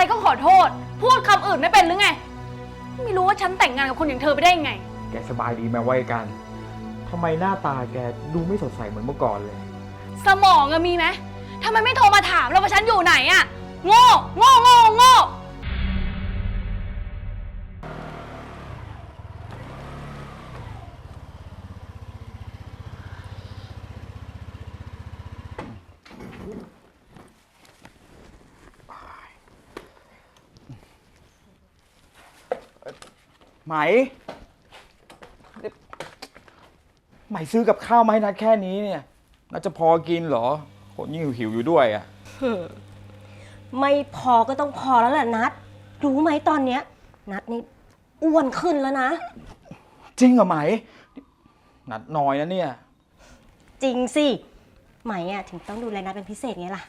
อะไรก็ขอโทษ พูดคำอื่นไม่เป็นหรือไง ไม่รู้ว่าฉันแต่งงานกับคนอย่างเธอไปได้ยังไง แกสบายดีไหมไว้กันทำไมหน้าตาแกดูไม่สดใสเหมือนเมื่อก่อนเลย สมองอะมีไหมทำไมไม่โทรมาถามเราว่าฉันอยู่ไหนอะโง่โง่โง่โง่ ไหม ไหมซื้อกับข้าวมาให้นัดแค่นี้เนี่ยน่าจะพอกินเหรอ คนยิ่งหิวๆอยู่ด้วยอะไม่พอก็ต้องพอแล้วแหละนัด รู้ไหมตอนเนี้ย นัดนี่อ้วนขึ้นแล้วนะ จริงเหรอไหม นัดน้อยนะเนี่ย จริงสิ ไหมอะถึงต้องดูแลนัดเป็นพิเศษไงล่ะ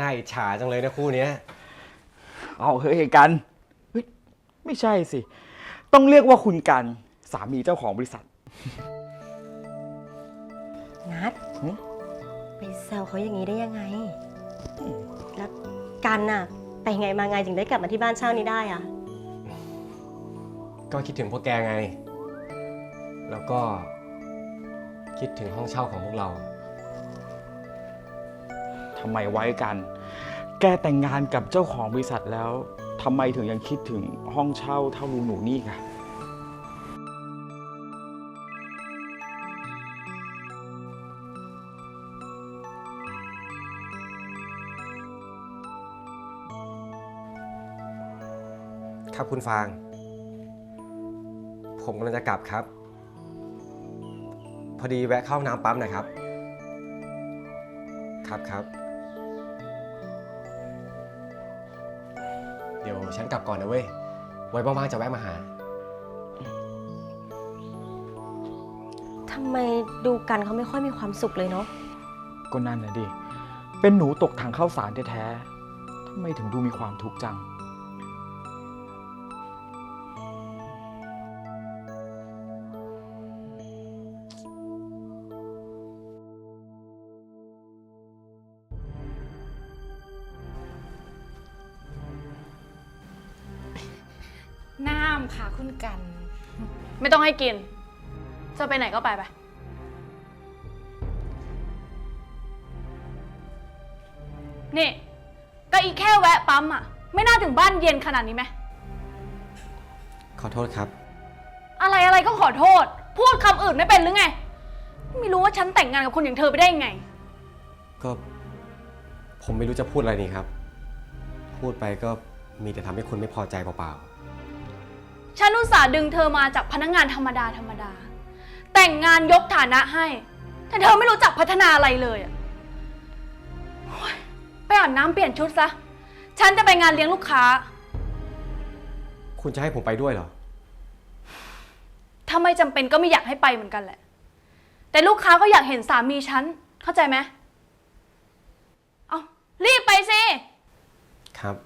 น่าอิจฉาจังเลยนะคู่เนี้ยเอาเฮ้ยกันเฮ้ยไม่ใช่สิ ต้องเรียกว่าคุณกันสามีเจ้าของบริษัท นัดหึ ไปแซวเขาอย่างนี้ได้ยังไง แล้วกันน่ะ ไปไงมาไงถึงได้กลับมาที่บ้านเช่านี้ได้อะก็คิดถึงพวกแกไง แล้วก็คิดถึงห้องเช่าของพวกเรา ทำไมไว้กัน แกแต่งงานกับเจ้าของบริษัทแล้วทำไมถึงยังคิดถึงห้องเช่าเท่ารูหนูนี่คะครับคุณฟาง ผมกำลังจะกลับครับ พอดีแวะเข้าห้องน้ำปั๊มหนะครับ ครับครับ เดี๋ยวฉันกลับก่อนนะเว้ย ไว้บ้างๆจะแวะมาหา ทำไมดูกันเขาไม่ค่อยมีความสุขเลยเนาะ ก็นั่นนะดิ เป็นหนูตกถังข้าวสารแท้ๆทำไมถึงดูมีความทุกข์จังำค่ะคุณกัน ไม่ต้องให้กิน จะไปไหนก็ไปไป นี่ ก็อีกแค่แวะปั๊มอะ ไม่น่าถึงบ้านเย็นขนาดนี้ไหม ขอโทษครับ อะไรอะไรก็ขอโทษ พูดคำอื่นไม่เป็นหรือไง ไม่รู้ว่าฉันแต่งงานกับคนอย่างเธอไปได้ยังไง ก็ ผมไม่รู้จะพูดอะไรนี่ครับ พูดไปก็มีแต่ทำให้คุณไม่พอใจเปล่า ฉันอุตส่าห์ดึงเธอมาจากพนักงานธรรมดาธรรมดา แต่งงานยกฐานะให้ แต่เธอไม่รู้จักพัฒนาอะไรเลยอะโอ๊ยไปอาบน้ำเปลี่ยนชุดซะ ฉันจะไปงานเลี้ยงลูกค้าๆคุณจะให้ผมไปด้วยเหรอ ถ้าไม่จำเป็นก็ไม่อยากให้ไปเหมือนกันแหละ แต่ลูกค้าก็อยากเห็นสามีฉัน เข้าใจไหม เอารีบไปสิ ครับ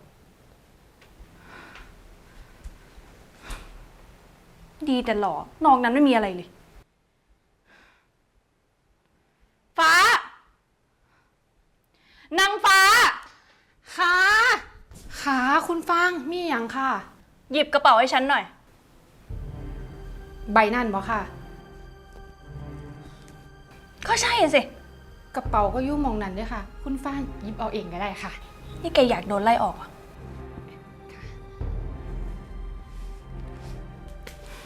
ดีแต่หลอกนอกนั้นไม่มีอะไรเลย ฟ้านางฟ้า ค่ะ ค่ะคุณฟังมีอย่างค่ะ หยิบกระเป๋าให้ฉันหน่อย ใบนั่นบ่ค่ะ ก็ใช่สิ กระเป๋าก็ยุ่งมองนั้นด้วยค่ะ คุณฟังหยิบเอาเองก็ได้ค่ะ นี่แกอยากโดนไล่ออกอ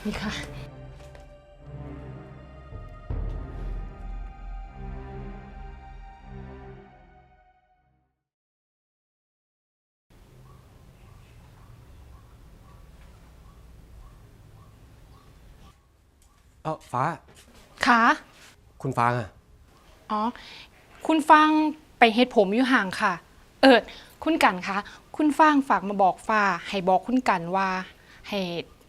นี่ค่ะ เออฟ้า ค่ะ คุณฟางอะอ๋อ คุณฟังไปเฮ็ดผมอยู่ห่างค่ะ เอิดคุณกันคะ คุณฟังฝากมาบอกฟ้า ให้บอกคุณกันว่า ให้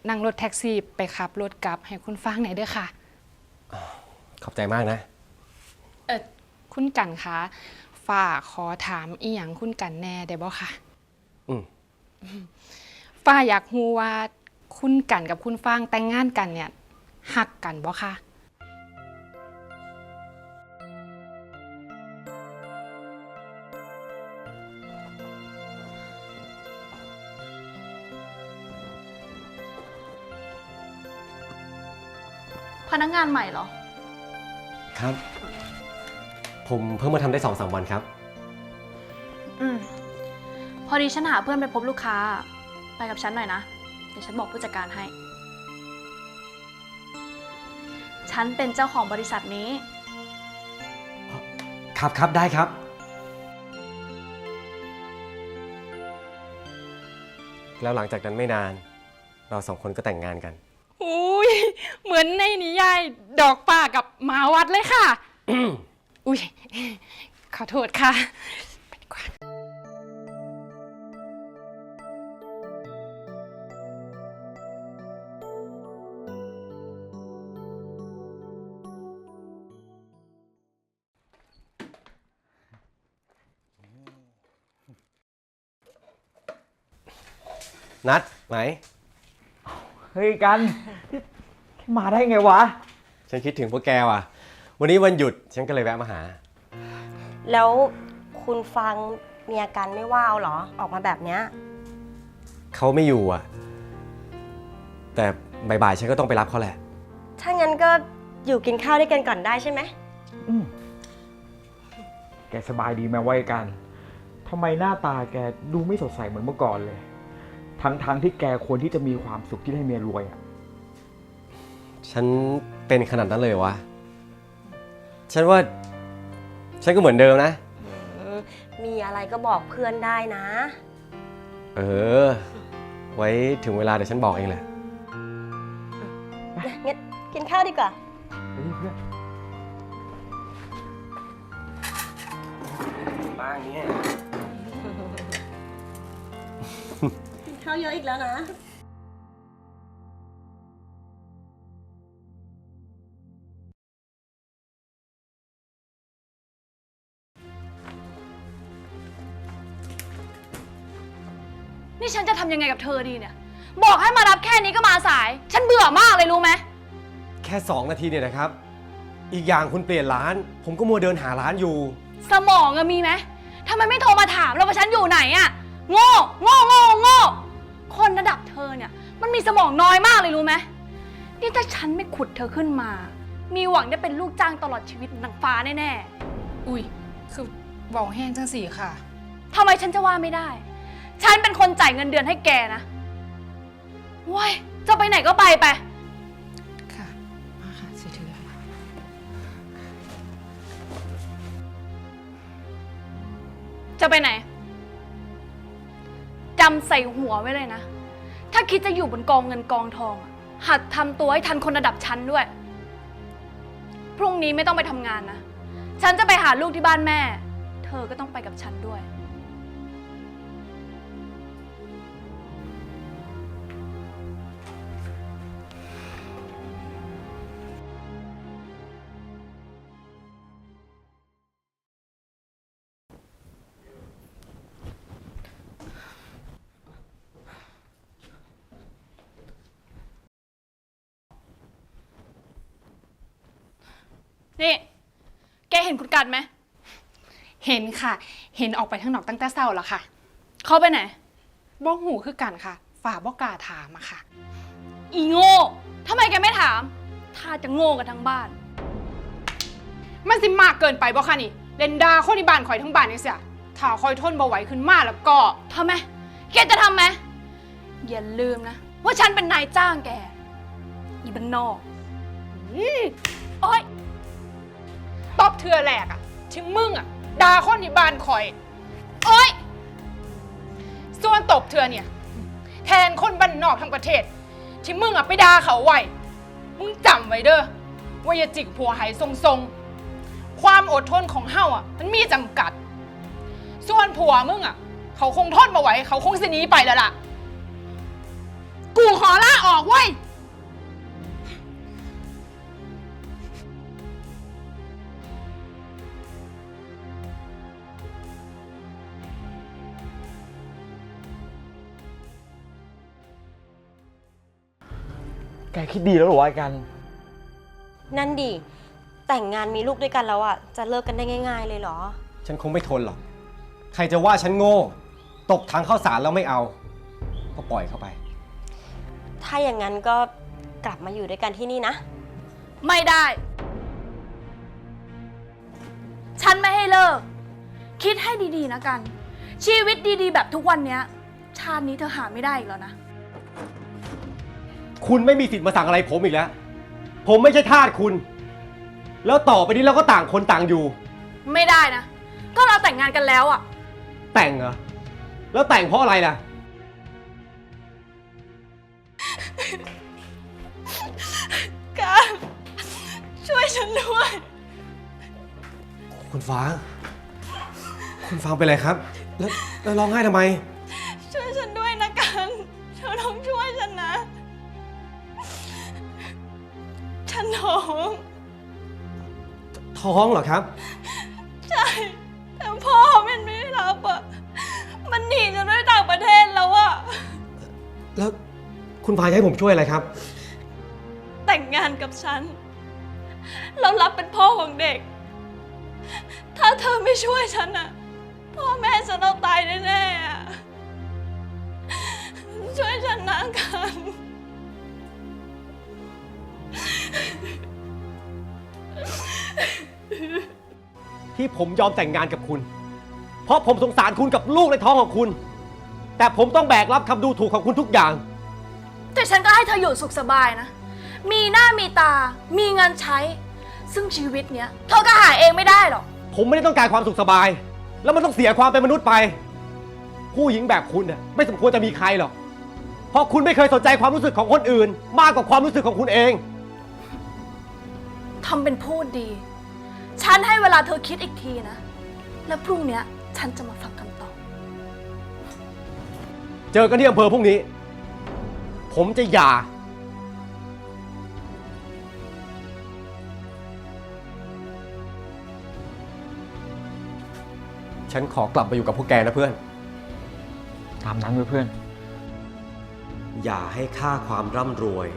นั่งรถแท็กซี่ไปขับรถกลับให้คุณฟังหน่อยเด้อค่ะ ขอบใจมากนะ เอิดคุณกันคะฝ้าขอถามอีหยังคุณกันแน่ได้บ่คะอืม ฝ้าอยากรู้ว่า คุณกันกับคุณฟางแต่งงานกันเนี่ยหักกันบ่คะ พนักงานใหม่เหรอ ครับ ผมเพิ่งมาทำได้สองสามวันครับ อืม พอดีฉันหาเพื่อนไปพบลูกค้า ไปกับฉันหน่อยนะ เดี๋ยวฉันบอกผู้จัดการให้ ฉันเป็นเจ้าของบริษัทนี้ ครับครับได้ครับ แล้วหลังจากนั้นไม่นาน เราสองคนก็แต่งงานกันอุ้ย เหมือนในนิยายดอกป่ากับหมาวัดเลยค่ะ อุ้ยขอโทษค่ะไปดีกว่านัดไหม เฮ้ยกัน มาได้ไงวะ ฉันคิดถึงพวกแกว่ะ วันนี้วันหยุดฉันก็เลยแวะมาหา แล้วคุณฟังมีอาการไม่ว่าวเหรอ ออกมาแบบเนี้ย เขาไม่อยู่อะ แต่บ่ายๆฉันก็ต้องไปรับเขาแหละ ถ้างั้นก็อยู่กินข้าวด้วยกันก่อนได้ใช่ไหมอืมแกสบายดีไหมวะไอ้กันทำไมหน้าตาแกดูไม่สดใสเหมือนเมื่อก่อนเลย ทั้งๆทที่แกควรที่จะมีความสุขที่ได้เมียรวยอะ ฉันเป็นขนาดนั้นเลยวะ ฉันว่า ฉันก็เหมือนเดิมนะ อืมมีอะไรก็บอกเพื่อนได้นะ เออ ไว้ถึงเวลาเดี๋ยวฉันบอกเองแหละ งั้นกินข้าวดีกว่าเฮ้ยเพื่อนบ้างเนี่ย กินข้าวเยอะอีกแล้วนะ นี่ฉันจะทำยังไงกับเธอดีเนี่ย บอกให้มารับแค่นี้ก็มาสาย ฉันเบื่อมากเลยรู้ไหม แค่ 2 นาทีเนี่ยนะครับ อีกอย่างคุณเปลี่ยนร้าน ผมก็มัวเดินหาร้านอยู่ สมองอะมีไหมทำไมไม่โทรมาถามเราว่าฉันอยู่ไหนอะโง่โง่โง่โง่คนระดับเธอเนี่ย มันมีสมองน้อยมากเลยรู้ไหมนี่ถ้าฉันไม่ขุดเธอขึ้นมา มีหวังได้เป็นลูกจ้างตลอดชีวิตนางฟ้าแน่อุ้ย คือเบาแห้งจังสี่ค่ะๆทำไมฉันจะว่าไม่ได้ ฉันเป็นคนจ่ายเงินเดือนให้แกนะว้ยจะไปไหนก็ไปไป ค่ะ มาค่ะสิถือให้จะไปไหน จำใส่หัวไว้เลยนะ ถ้าคิดจะอยู่บนกองเงินกองทองอะหัดทำตัวให้ทันคนระดับชั้นด้วย พรุ่งนี้ไม่ต้องไปทำงานนะ ฉันจะไปหาลูกที่บ้านแม่ เธอก็ต้องไปกับฉันด้วย นี่ แกเห็นคุณกันไหม เห็นค่ะ เห็นออกไปทางนอกตั้งแต่เช้าแล้วค่ะ เขาไปไหน บ้องหูคือกันค่ะ ฝ่าบอกกล้าถามอะค่ะ อีโง่ทำไมแกไม่ถาม ถ้าจะโง่กันทั้งบ้าน มันสิมากเกินไปบ่คะนี่เล่นดาคนในบ้านข่อยทั้งบ้านนี่เสียถ้าข่อยทนบ่ไหวขึ้นมาแล้วก็ทำไมแกจะทำไหมอย่าลืมนะ ว่าฉันเป็นนายจ้างแก อีบันนอกอืมโอ๊ย ตบเทือแหลกอะที่มึงอะดาคนในบ้านข่อยโอ๊ยส่วนตบเทือเนี่ย แทนคนบ้านนอกทั้งประเทศ ที่มึงอะไปด่าเขาไว้ มึงจำไว้เด้อว่าอย่าจิกผัวหายทรงๆ ความอดทนของเฮาอะมันมีจำกัด ส่วนผัวมึงอะเขาคงทนมาไหว เขาคงสิหนีไปแล้วล่ะ กูขอลาออกเว้ย แกคิดดีแล้วเหรอวะไอ้กัน นั่นดิ แต่งงานมีลูกด้วยกันแล้วอะ จะเลิกกันได้ง่าย ๆ เลยเหรอ ฉันคงไม่ทนหรอก ใครจะว่าฉันโง่ ตกทางเข้าสารแล้วไม่เอา ก็ปล่อยเข้าไป ถ้าอย่างนั้นก็กลับมาอยู่ด้วยกันที่นี่นะ ไม่ได้ ฉันไม่ให้เลิก คิดให้ดีๆนะกัน ชีวิตดีๆ แบบทุกวันเนี้ย ชาตินี้เธอหาไม่ได้อีกแล้วนะ คุณไม่มีสิทธิ์มาสั่งอะไรผมอีกแล้ว ผมไม่ใช่ทาสคุณ แล้วต่อไปนี้เราก็ต่างคนต่างอยู่ ไม่ได้นะ ก็เราแต่งงานกันแล้วอะแต่งเหรอ แล้วแต่งเพราะอะไรล่ะกันช่วยฉันด้วย คุณฟางคุณฟางเป็นไรครับ แล้วแล้วร้องไห้ทำไม ท้องเหรอครับ ใช่ แต่พ่อมันไม่รับอะมันหนีฉันไปต่างประเทศแล้วอะแล้วคุณฟางจะให้ผมช่วยอะไรครับ แต่งงานกับฉัน แล้วรับเป็นพ่อของเด็ก ถ้าเธอไม่ช่วยฉันอะพ่อแม่ฉันเอาตายแน่ๆอะช่วยฉันนะกัน ที่ผมยอมแต่งงานกับคุณ เพราะผมสงสารคุณกับลูกในท้องของคุณ แต่ผมต้องแบกรับคำดูถูกของคุณทุกอย่าง แต่ฉันก็ให้เธออยู่สุขสบายนะ มีหน้ามีตา มีเงินใช้ ซึ่งชีวิตเนี้ยเธอก็หาเองไม่ได้หรอก ผมไม่ได้ต้องการความสุขสบาย แล้วมันต้องเสียความเป็นมนุษย์ไป ผู้หญิงแบบคุณน่ะไม่สมควรจะมีใครหรอก เพราะคุณไม่เคยสนใจความรู้สึกของคนอื่น มากกว่าความรู้สึกของคุณเอง ทำเป็นพูดดี ฉันให้เวลาเธอคิดอีกทีนะ แล้วพรุ่งเนี้ยฉันจะมาฟังคำตอบ เจอกันที่อำเภอพรุ่งนี้ ผมจะหย่า ฉันขอกลับมาอยู่กับพวกแกนะเพื่อน ตามนั้นเพื่อน อย่าให้ค่าความร่ำรวย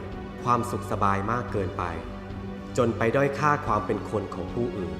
ความสุขสบายมากเกินไป จนไปด้อยค่าความเป็นคนของผู้อื่น